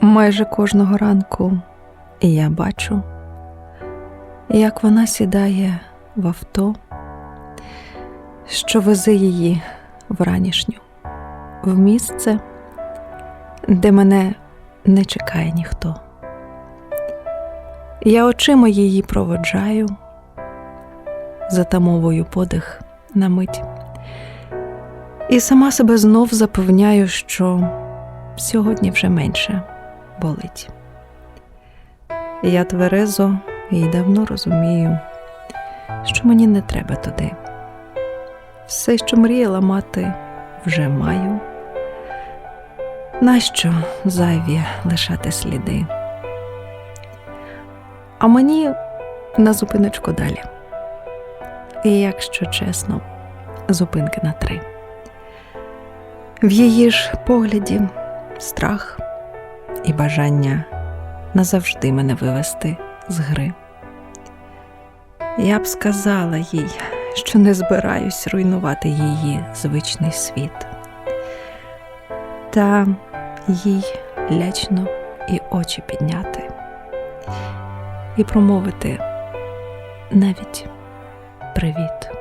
Майже кожного ранку я бачу, як вона сідає в авто, що везе її вранішню, в місце, де мене не чекає ніхто. Я очима її проводжаю, затамовую подих на мить, і сама себе знов запевняю, що сьогодні вже менше болить. Я тверезо і давно розумію, що мені не треба туди. Все, що мріяла мати, вже маю. Нащо зайві лишати сліди? А мені на зупиночку далі. І якщо чесно, зупинки на три. В її ж погляді страх і бажання назавжди мене вивести з гри. Я б сказала їй, що не збираюсь руйнувати її звичний світ. Та їй лячно і очі підняти, і промовити навіть привіт.